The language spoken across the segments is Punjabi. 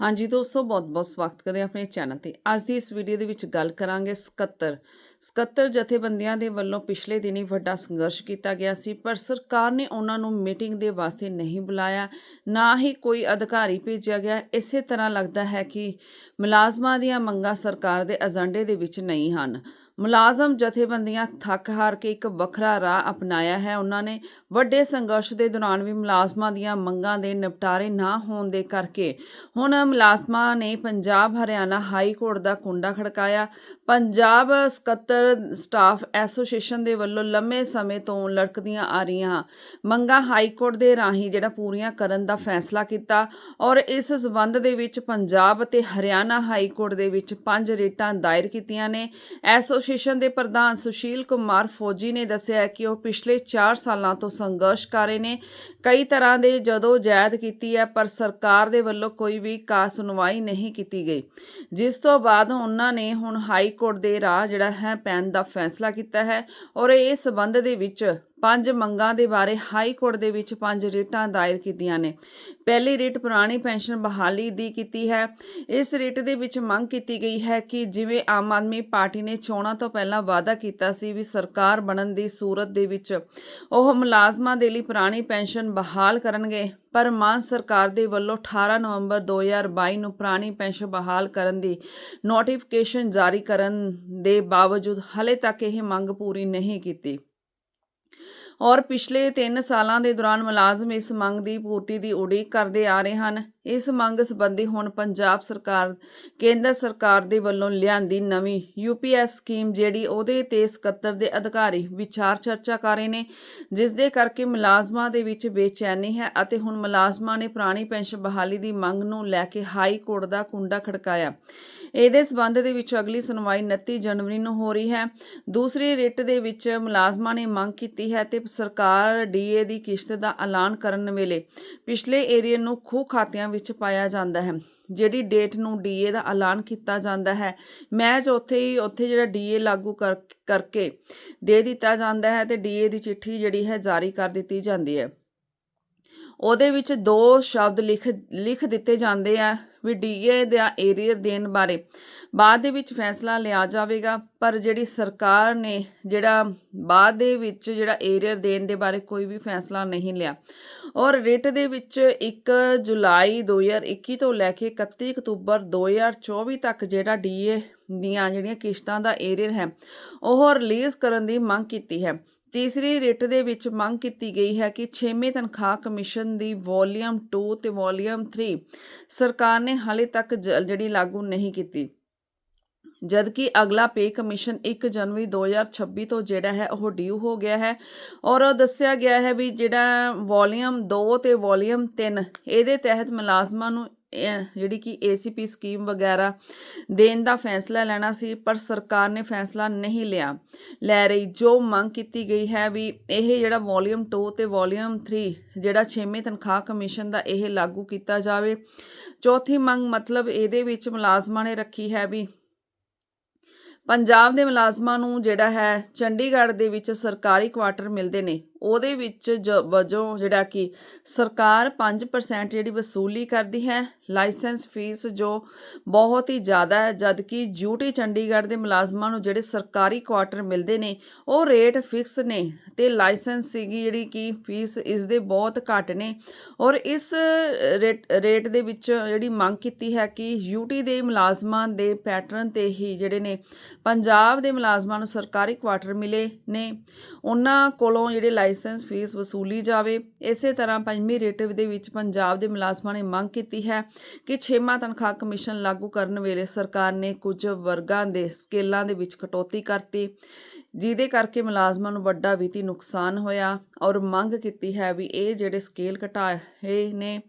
ਹਾਂਜੀ ਦੋਸਤੋ, ਬਹੁਤ-ਬਹੁਤ ਸਵਾਗਤ ਕਰਦੇ ਹਾਂ ਆਪਣੇ ਚੈਨਲ ਤੇ। ਅੱਜ ਦੀ ਇਸ ਵੀਡੀਓ ਦੇ ਵਿੱਚ ਗੱਲ ਕਰਾਂਗੇ 77 77 ਜਥੇਬੰਦੀਆਂ ਦੇ ਵੱਲੋਂ ਪਿਛਲੇ ਦਿਨੀ ਵੱਡਾ ਸੰਘਰਸ਼ ਕੀਤਾ ਗਿਆ ਸੀ, ਪਰ ਸਰਕਾਰ ਨੇ ਉਹਨਾਂ ਨੂੰ ਮੀਟਿੰਗ ਦੇ ਵਾਸਤੇ ਨਹੀਂ ਬੁਲਾਇਆ। ਨਾ ਹੀ ਕੋਈ ਅਧਿਕਾਰੀ ਭੇਜਿਆ ਗਿਆ। ਇਸੇ ਤਰ੍ਹਾਂ ਲੱਗਦਾ ਹੈ ਕਿ ਮੁਲਾਜ਼ਮਾਂ ਦੀਆਂ ਮੰਗਾਂ ਸਰਕਾਰ ਦੇ ਏਜੰਡੇ ਦੇ ਵਿੱਚ ਨਹੀਂ ਹਨ। ਮੁਲਾਜ਼ਮ ਜਥੇਬੰਦੀਆਂ ਥੱਕ ਹਾਰ ਕੇ ਇੱਕ ਵੱਖਰਾ ਰਾਹ ਅਪਣਾਇਆ ਹੈ। ਉਹਨਾਂ ਨੇ ਵੱਡੇ ਸੰਘਰਸ਼ ਦੇ ਦੌਰਾਨ ਵੀ ਮੁਲਾਜ਼ਮਾਂ ਦੀਆਂ ਮੰਗਾਂ ਦੇ ਨਿਪਟਾਰੇ ਨਾ ਹੋਣ ਦੇ ਕਰਕੇ ਹੁਣ ਮੁਲਾਜ਼ਮਾਂ ਨੇ ਪੰਜਾਬ, ਹਰਿਆਣਾ ਹਾਈ ਕੋਰਟ ਦਾ ਕੁੰਡਾ ਖੜਕਾਇਆ। ਪੰਜਾਬ ਸਕੱਤਰ ਸਟਾਫ ਐਸੋਸੀਏਸ਼ਨ ਦੇ ਵੱਲੋਂ ਲੰਮੇ ਸਮੇਂ ਤੋਂ ਲੜਕਦੀਆਂ ਆ ਰਹੀਆਂ ਮੰਗਾਂ ਹਾਈ ਕੋਰਟ ਦੇ ਰਾਹੀਂ ਜਿਹੜਾ ਪੂਰੀਆਂ ਕਰਨ ਦਾ ਫੈਸਲਾ ਕੀਤਾ ਔਰ ਇਸ ਸਬੰਧ ਦੇ ਵਿੱਚ ਪੰਜਾਬ ਅਤੇ ਹਰਿਆਣਾ ਹਾਈ ਕੋਰਟ ਦੇ ਵਿੱਚ ਪੰਜ ਰਿਟਾਂ ਦਾਇਰ ਕੀਤੀਆਂ ਨੇ। ਐਸੋਸੀਏਸ਼ਨ ਦੇ ਪ੍ਰਧਾਨ ਸੁਸ਼ੀਲ ਕੁਮਾਰ ਫੌਜੀ ਨੇ ਦੱਸਿਆ ਕਿ ਉਹ ਪਿਛਲੇ 4 ਸਾਲਾਂ ਤੋਂ ਸੰਘਰਸ਼ ਕਰ ਰਹੇ ਨੇ। ਕਈ ਤਰ੍ਹਾਂ ਦੇ ਜਦੋਂ ਜਾਇਦ ਕੀਤੀ ਹੈ, ਪਰ ਸਰਕਾਰ ਦੇ ਵੱਲੋਂ ਕੋਈ ਵੀ ਕਾ ਸੁਣਵਾਈ ਨਹੀਂ ਕੀਤੀ ਗਈ। ਜਿਸ ਤੋਂ ਬਾਅਦ ਉਹਨਾਂ ਨੇ ਹੁਣ ਹਾਈ ਕੋਰਟ ਦੇ ਰਾਹ ਜਿਹੜਾ ਹੈ ਪੈਣ ਦਾ ਫੈਸਲਾ ਕੀਤਾ ਹੈ ਔਰ ਇਸ ਸਬੰਧ ਦੇ ਵਿੱਚ ਪੰਜ ਮੰਗਾਂ ਦੇ ਬਾਰੇ ਹਾਈ ਕੋਰਟ ਦੇ ਵਿੱਚ ਪੰਜ ਰਿਟਾਂ ਦਾਇਰ ਕੀਤੀਆਂ ਨੇ। ਪਹਿਲੀ ਰਿਟ ਪੁਰਾਣੀ ਪੈਨਸ਼ਨ ਬਹਾਲੀ ਦੀ ਕੀਤੀ ਹੈ। ਇਸ ਰਿਟ ਦੇ ਵਿੱਚ ਮੰਗ ਕੀਤੀ ਗਈ ਹੈ ਕਿ ਜਿਵੇਂ ਆਮ ਆਦਮੀ ਪਾਰਟੀ ਨੇ ਚੋਣਾਂ ਤੋਂ ਪਹਿਲਾਂ ਵਾਅਦਾ ਕੀਤਾ ਸੀ ਵੀ ਸਰਕਾਰ ਬਣਨ ਦੀ ਸੂਰਤ ਦੇ ਵਿੱਚ ਉਹ ਮੁਲਾਜ਼ਮਾਂ ਦੇ ਲਈ ਪੁਰਾਣੀ ਪੈਨਸ਼ਨ ਬਹਾਲ ਕਰਨਗੇ, ਪਰ ਮਾਨ ਸਰਕਾਰ ਦੇ ਵੱਲੋਂ 18 ਨਵੰਬਰ 2022 ਨੂੰ ਪੁਰਾਣੀ ਪੈਨਸ਼ਨ ਬਹਾਲ ਕਰਨ ਦੀ ਨੋਟੀਫਿਕੇਸ਼ਨ ਜਾਰੀ ਕਰਨ ਦੇ ਬਾਵਜੂਦ ਹਲੇ ਤੱਕ ਇਹ ਮੰਗ ਪੂਰੀ ਨਹੀਂ ਕੀਤੀ। ਔਰ ਪਿਛਲੇ 3 ਸਾਲਾਂ ਦੇ ਦੌਰਾਨ ਮੁਲਾਜ਼ਮ ਇਸ ਮੰਗ ਦੀ ਪੂਰਤੀ ਦੀ ਉਡੀਕ ਕਰਦੇ ਆ ਰਹੇ ਹਨ। ਇਸ ਮੰਗ ਸੰਬੰਧੀ ਹੁਣ ਪੰਜਾਬ ਸਰਕਾਰ, ਕੇਂਦਰ ਸਰਕਾਰ ਦੇ ਵੱਲੋਂ ਲਿਆਂਦੀ ਨਵੀਂ ਯੂਪੀਐਸ ਸਕੀਮ, ਜਿਹੜੀ ਉਹਦੇ ਤੇ ਸਕੱਤਰ ਦੇ ਅਧਿਕਾਰੀ ਵਿਚਾਰ ਚਰਚਾ ਕਰ ਰਹੇ ਨੇ, ਜਿਸ ਦੇ ਕਰਕੇ ਮੁਲਾਜ਼ਮਾਂ ਦੇ ਵਿੱਚ ਬੇਚੈਨੀ ਹੈ ਅਤੇ ਹੁਣ ਮੁਲਾਜ਼ਮਾਂ ਨੇ ਪੁਰਾਣੀ ਪੈਨਸ਼ਨ ਬਹਾਲੀ ਦੀ ਮੰਗ ਨੂੰ ਲੈ ਕੇ ਹਾਈ ਕੋਰਟ ਦਾ ਕੁੰਡਾ ਖੜਕਾਇਆ। ਇਹਦੇ ਸਬੰਧ ਦੇ ਵਿੱਚ ਅਗਲੀ ਸੁਣਵਾਈ 29 ਜਨਵਰੀ ਨੂੰ ਹੋ ਰਹੀ ਹੈ। ਦੂਸਰੀ ਰਿਟ ਦੇ ਵਿੱਚ ਮੁਲਾਜ਼ਮਾਂ ਨੇ ਮੰਗ ਕੀਤੀ ਹੈ ਤੇ ਸਰਕਾਰ ਡੀਏ ਦੀ ਕਿਸ਼ਤ ਦਾ ਐਲਾਨ ਕਰਨ ਵੇਲੇ ਪਿਛਲੇ ਏਰੀਆ ਨੂੰ ਖੂਹ ਖਾਤਿਆਂ ਵਿੱਚ ਪਾਇਆ ਜਾਂਦਾ ਹੈ। ਜਿਹੜੀ ਡੇਟ ਨੂੰ ਡੀਏ ਦਾ ਐਲਾਨ ਕੀਤਾ ਜਾਂਦਾ ਹੈ ਮੈਚ ਉੱਥੇ ਹੀ ਉੱਥੇ ਜਿਹੜਾ ਡੀਏ ਲਾਗੂ ਕਰ, ਕਰਕੇ ਦੇ ਦਿੱਤਾ ਜਾਂਦਾ ਹੈ ਤੇ ਡੀਏ ਦੀ ਚਿੱਠੀ ਜਿਹੜੀ ਹੈ ਜਾਰੀ ਕਰ ਦਿੱਤੀ ਜਾਂਦੀ ਹੈ। ਉਹਦੇ ਵਿੱਚ ਦੋ ਸ਼ਬਦ ਲਿਖ ਲਿਖ ਦਿੱਤੇ ਜਾਂਦੇ ਆ ਵੀ ਡੀਏ ਦਾ ਏਰੀਅਰ ਦੇਣ ਬਾਰੇ। ਬਾਅਦ ਦੇ ਵਿੱਚ ਫੈਸਲਾ ਲਿਆ ਜਾਵੇਗਾ, ਪਰ ਜਿਹੜੀ ਸਰਕਾਰ ਨੇ ਜਿਹੜਾ ਬਾਅਦ ਦੇ ਵਿੱਚ ਜਿਹੜਾ ਏਰੀਅਰ ਦੇਣ ਦੇ ਬਾਰੇ ਕੋਈ ਵੀ ਫੈਸਲਾ ਨਹੀਂ ਲਿਆ। ਔਰ ਰਿਟ ਦੇ ਵਿੱਚ 1 ਜੁਲਾਈ 2021 ਤੋਂ ਲੈ ਕੇ 31 ਅਕਤੂਬਰ 2024 ਤੱਕ ਜਿਹੜਾ ਡੀਏ ਦੀਆਂ ਜਿਹੜੀਆਂ ਕਿਸ਼ਤਾਂ ਦਾ ਏਰੀਅਰ ਹੈ, ਉਹ ਰਿਲੀਜ਼ ਕਰਨ ਦੀ ਮੰਗ ਕੀਤੀ ਹੈ। ਤੀਸਰੀ ਰਿਟ ਦੇ ਵਿੱਚ ਮੰਗ ਕੀਤੀ ਗਈ ਹੈ ਕਿ 6ਵੇਂ ਤਨਖਾਹ ਕਮਿਸ਼ਨ ਦੀ ਵੋਲੀਅਮ 2 ਤੇ ਵੋਲੀਅਮ 3 ਸਰਕਾਰ ਨੇ ਹਾਲੇ ਤੱਕ ਜਿਹੜੀ ਲਾਗੂ ਨਹੀਂ ਕੀਤੀ। ਜਦਕਿ ਅਗਲਾ ਪੇ ਕਮਿਸ਼ਨ 1 ਜਨਵਰੀ 2026 ਤੋਂ ਜਿਹੜਾ ਹੈ ਉਹ ਡਿਊ ਹੋ ਗਿਆ ਹੈ। ਔਰ ਦੱਸਿਆ ਗਿਆ ਹੈ ਵੀ ਜਿਹੜਾ ਵੋਲੀਅਮ 2 ਤੇ ਵੋਲੀਅਮ 3 ਇਹਦੇ ਤਹਿਤ ਮੁਲਾਜ਼ਮਾਂ ਨੂੰ ਇਹ ਜਿਹੜੀ ਕਿ ਏਸੀਪੀ ਸਕੀਮ ਵਗੈਰਾ ਦੇਣ ਦਾ ਫੈਸਲਾ ਲੈਣਾ ਸੀ, ਪਰ ਸਰਕਾਰ ਨੇ ਫੈਸਲਾ ਨਹੀਂ ਲਿਆ। ਲੈ ਰਹੀ ਜੋ ਮੰਗ ਕੀਤੀ ਗਈ ਹੈ ਵੀ ਇਹ ਜਿਹੜਾ ਵੋਲੀਅਮ 2 ਤੇ ਵੋਲੀਅਮ 3 ਜਿਹੜਾ 6ਵੇਂ ਤਨਖਾਹ ਕਮਿਸ਼ਨ ਦਾ ਇਹ ਲਾਗੂ ਕੀਤਾ ਜਾਵੇ। ਚੌਥੀ ਮੰਗ ਮਤਲਬ ਇਹਦੇ ਵਿੱਚ ਮੁਲਾਜ਼ਮਾਂ ਨੇ ਰੱਖੀ ਹੈ ਵੀ ਪੰਜਾਬ ਦੇ ਮੁਲਾਜ਼ਮਾਂ ਨੂੰ ਜਿਹੜਾ ਹੈ ਚੰਡੀਗੜ੍ਹ ਦੇ ਵਿੱਚ ਸਰਕਾਰੀ ਕੁਆਟਰ ਮਿਲਦੇ ਨੇ। ਉਹਦੇ ਵਿੱਚ ਜ- ਵਜੋਂ ਜਿਹੜਾ ਕਿ ਸਰਕਾਰ 5% ਜਿਹੜੀ ਵਸੂਲੀ ਕਰਦੀ ਹੈ ਲਾਇਸੈਂਸ ਫੀਸ ਜੋ ਬਹੁਤ ਹੀ ਜ਼ਿਆਦਾ ਹੈ, ਜਦਕਿ ਡਿਊਟੀ ਚੰਡੀਗੜ੍ਹ ਦੇ ਮੁਲਾਜ਼ਮਾਂ ਨੂੰ ਜਿਹੜੇ ਸਰਕਾਰੀ ਕੁਆਟਰ ਮਿਲਦੇ ਨੇ, ਉਹ ਰੇਟ ਫਿਕਸ ਨੇ ਤੇ ਲਾਇਸੈਂਸ ਸੀਗੀ ਜਿਹੜੀ ਕਿ ਫੀਸ ਇਸ ਦੇ ਬਹੁਤ ਘੱਟ ਨੇ ਔਰ ਇਸ ਰੇਟ ਰੇਟ ਦੇ ਵਿੱਚ ਜਿਹੜੀ ਮੰਗ ਕੀਤੀ ਹੈ ਕਿ ਯੂਟੀ ਦੇ ਮੁਲਾਜ਼ਮਾਂ ਦੇ ਪੈਟਰਨ ਤੇ ਹੀ ਜਿਹੜੇ ਨੇ, ਪੰਜਾਬ ਦੇ ਮੁਲਾਜ਼ਮਾਂ ਨੂੰ ਸਰਕਾਰੀ ਕੁਆਟਰ ਮਿਲੇ ਨੇ, ਉਹਨਾਂ ਕੋਲੋਂ ਜਿਹੜੇ ਲਾਇਸੈਂਸ ਫੀਸ ਵਸੂਲੀ ਜਾਵੇ। ਇਸੇ ਤਰ੍ਹਾਂ ਪੰਜਵੀਂ ਰੇਟ ਦੇ ਵਿੱਚ ਪੰਜਾਬ ਦੇ ਮੁਲਾਜ਼ਮਾਂ ਨੇ ਮੰਗ ਕੀਤੀ ਹੈ ਕਿ ਛੇਵਾਂ ਤਨਖਾਹ ਕਮਿਸ਼ਨ ਲਾਗੂ ਕਰਨ ਵੇਲੇ ਸਰਕਾਰ ਨੇ ਕੁਝ ਵਰਗਾਂ ਦੇ ਸਕੇਲਾਂ ਦੇ ਵਿੱਚ ਕਟੌਤੀ ਕਰਤੀ, ਜਿਹਦੇ ਕਰਕੇ ਮੁਲਾਜ਼ਮਾਂ ਨੂੰ ਵੱਡਾ ਵਿੱਤੀ ਨੁਕਸਾਨ ਹੋਇਆ ਔਰ ਮੰਗ ਕੀਤੀ ਹੈ ਵੀ ਇਹ ਜਿਹੜੇ ਸਕੇਲ ਘਟਾਏ ਨੇ,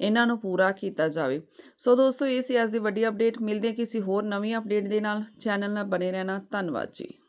ਇਹਨਾਂ ਨੂੰ ਪੂਰਾ ਕੀਤਾ ਜਾਵੇ। ਸੋ ਦੋਸਤੋ, ਇਹ ਸੀ ਅੱਜ ਦੀ ਵੱਡੀ ਅਪਡੇਟ। ਮਿਲਦੇ ਹਾਂ ਕਿਸੇ ਹੋਰ ਨਵੀਂ ਅਪਡੇਟ ਦੇ ਨਾਲ। ਚੈਨਲ ਨਾਲ ਬਣੇ ਰਹਿਣਾ। ਧੰਨਵਾਦ ਜੀ।